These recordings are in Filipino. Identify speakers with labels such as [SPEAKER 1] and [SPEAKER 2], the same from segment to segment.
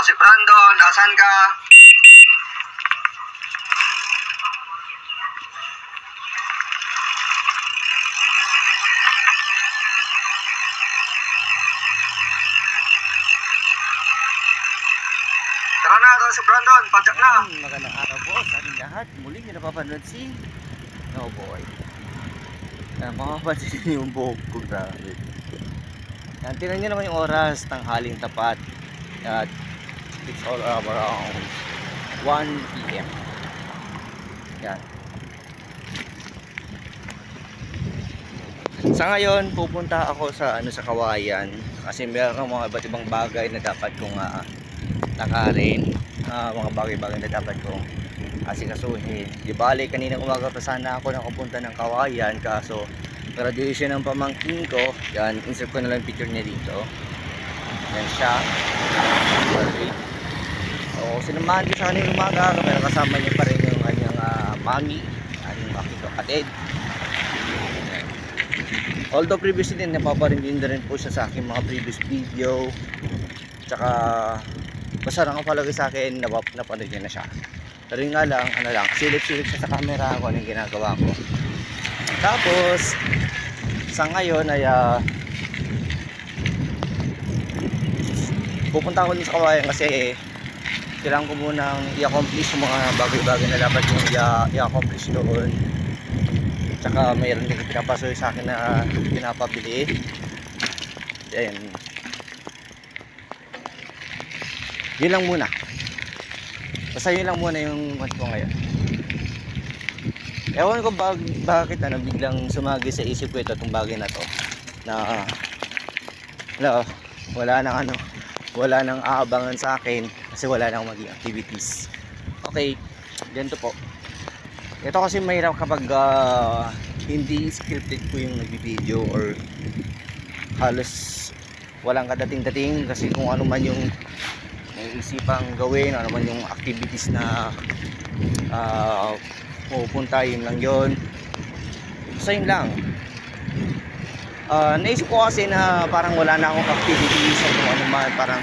[SPEAKER 1] Ako si Brandon, asan ka? Tara na, ako si Brandon, padyak na.
[SPEAKER 2] Yan, magandang araw po sa ating lahat. Muli nyo napapanood si No Boy. Yan, makapansin niyo yung buhok ko, grabe. Yan, tinan nyo naman yung oras, tanghaling tapat. At it's all around 1 p.m. Yan. Sa ngayon, pupunta ako sa ano sa Kawayan kasi meron mga iba't ibang bagay na dapat kong uh, lakarin ah, mga bagay-bagay na dapat kong asikasuhin. Di bali, kanina umaga pa sana ako nakapunta ng Kawayan kaso graduation ng pamangkin ko. Yan, insert ko na lang picture niya dito. Yan siya. Sorry. So, sinamahan ko siya kanina umaga pero kasama niya pa rin yung kanyang ah, mami, yung aking kapatid. Although previously din, napaparinig rin po siya sa aking mga previous video. Tsaka basta nakapalagay sa akin napap napanood niya na siya pero nga lang ano lang silip-silip siya sa camera kung ano yung ginagawa ko tapos sa ngayon ay ah, pupunta ako dun sa kawayan kasi kailangan ko munang i-accomplish mga bagay-bagay na dapat yung i-accomplish doon. Tsaka mayroon din pinapasoy sa akin na pinapabili. Then yun lang muna. Basta yun lang muna yung want ko ngayon. Ewan ko bag, bakit ano biglang sumagi sa isip ko ito itong bagay na to na wala, wala nang ano wala nang aabangan sa akin kasi wala nang maging activities okay ganito po ito kasi mahirap kapag ah, hindi scripted po yung nag-video or halos walang kadating-dating kasi kung ano man yung naisipang gawin, ano man yung activities na ah, pupunta, yun lang yun. So yun lang. Ah, naisip ko kasi na parang wala na akong activities o kung ano man, parang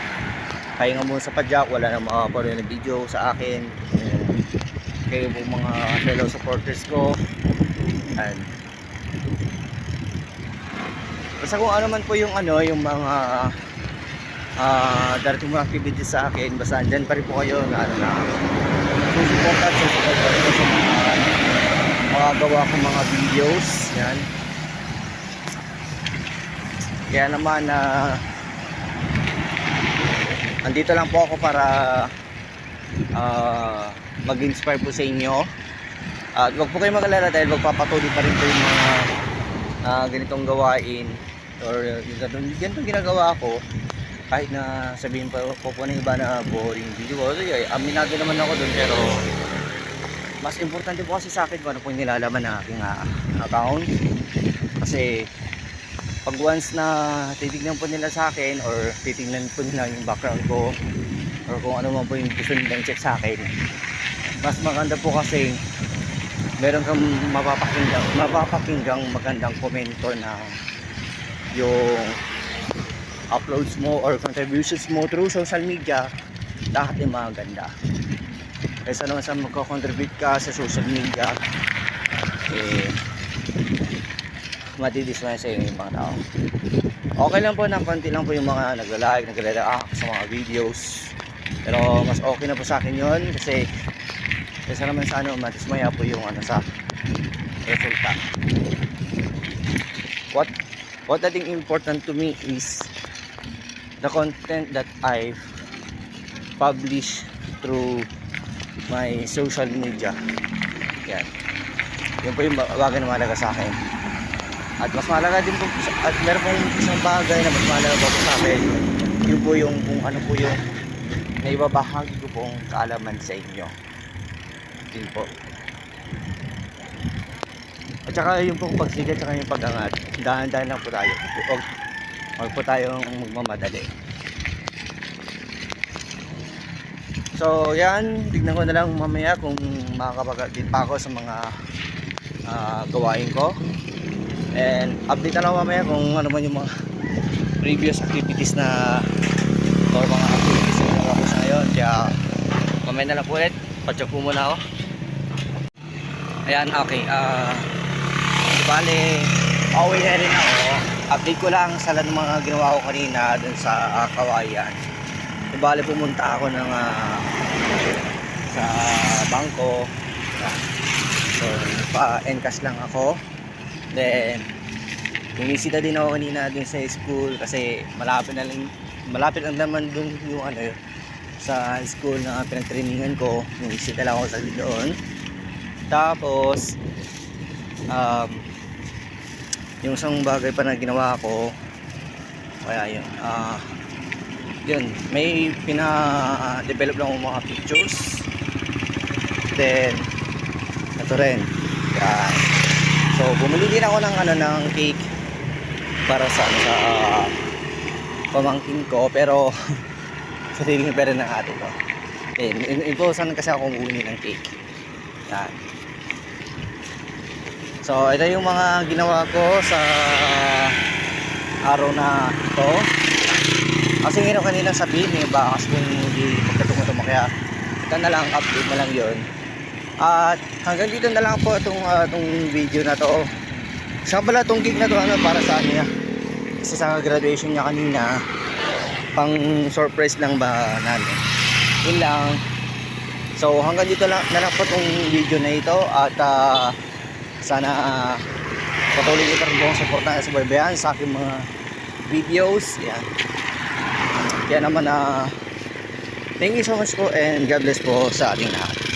[SPEAKER 2] pahinga muna sa padyak, wala na makapanood na video sa akin. Kayo po mga fellow supporters ko. And basta kung ano man po yung ano, yung mga ah darating mga activities sa akin basta andyan pa rin po kayo na ano na susuport at susuport pa rin ko mga videos yan kaya naman na andito lang po ako para ah mag-inspire po sa inyo. At wag po kayo mag-alala dahil magpapatuloy pa rin po yung mga ah, ganitong gawain. Or yung ganitong, ginagawa ko kahit na sabihin pa po po ng iba na boring video. So, yeah, aminado naman ako dun pero mas importante po kasi sa akin kung ano po yung nilalaman ng aking ah, account. Kasi pag once na titignan po nila sa akin or titignan po nila yung background ko or kung ano man po yung gusto nilang check sa akin mas maganda po kasi meron kang mapapakinggang mapapakinggang magandang komento na yung uploads mo or contributions mo through social media lahat ay maganda. Kaysa naman sa magko-contribute ka sa social media eh matidismaya sa iyo yung mga tao okay lang po na konti lang po yung mga nagla-like, nagla-react sa mga videos pero mas okay na po sa akin yon kasi kaysa naman sa ano matismaya po yung ano sa resulta what what I think important to me is the content that I publish through my social media. Yan. Yun po yung ba- bagay na mahalaga sa akin. At mas mahalaga din po, at meron po yung isang bagay na mas mahalaga po sa akin. Yun po yung kung ano po yung naibabahagi ko pong kaalaman sa inyo. Yun po. At saka yung pong pagsigat at yung pag-angat, dahan-dahan lang po tayo. Huwag, huwag po tayong magmamadali. So yan, tignan ko na lang mamaya kung makakapag-update pa ako sa mga ah, gawain ko. And update na lang mamaya kung ano man yung mga previous activities na or mga activities na nagawa sa ngayon. Kaya, mamaya na lang po ulit. Pacheck po muna ako. Ayan, okay. Ah, bale, pauwi na rin ako. Update ko lang sa lahat ng mga ginawa ko kanina dun sa ah, Kawayan. Bale, pumunta ako ng ah, sa bangko. So, pa-encash lang ako. Then, bumisita din ako kanina dun sa school kasi malapit na lang malapit lang naman dun yung ano sa school na pinagtrainingan ko. Bumisita lang ako sa doon. Tapos, um, yung isang bagay pa na ginawa ko, kaya yun, ah, yun, may pina-develop lang mga pictures. Then, ito rin. Yan. So, bumili din ako ng ano ng cake para sa sa ah, pamangkin ko pero sariling pera ng ate ko. Eh, imposan kasi ako kumuha ng cake. Yan. So, ito yung mga ginawa ko sa araw na ito. Kasi ngayon kanina sabihin eh, baka kasi kung hindi magkatungtong kaya ito na lang, update na lang yun. At hanggang dito na lang po itong, ah, itong video na to. Saka pala itong gig na to ano, para sa niya. Kasi sa graduation niya kanina, pang surprise lang ba namin. Yun lang. So hanggang dito lang na lang po itong video na ito at ah, sana ah, patuloy pa rin po akong supportan sa baybayan sa aking mga videos. Yan. Kaya naman na thank you so much po and God bless po sa ating lahat.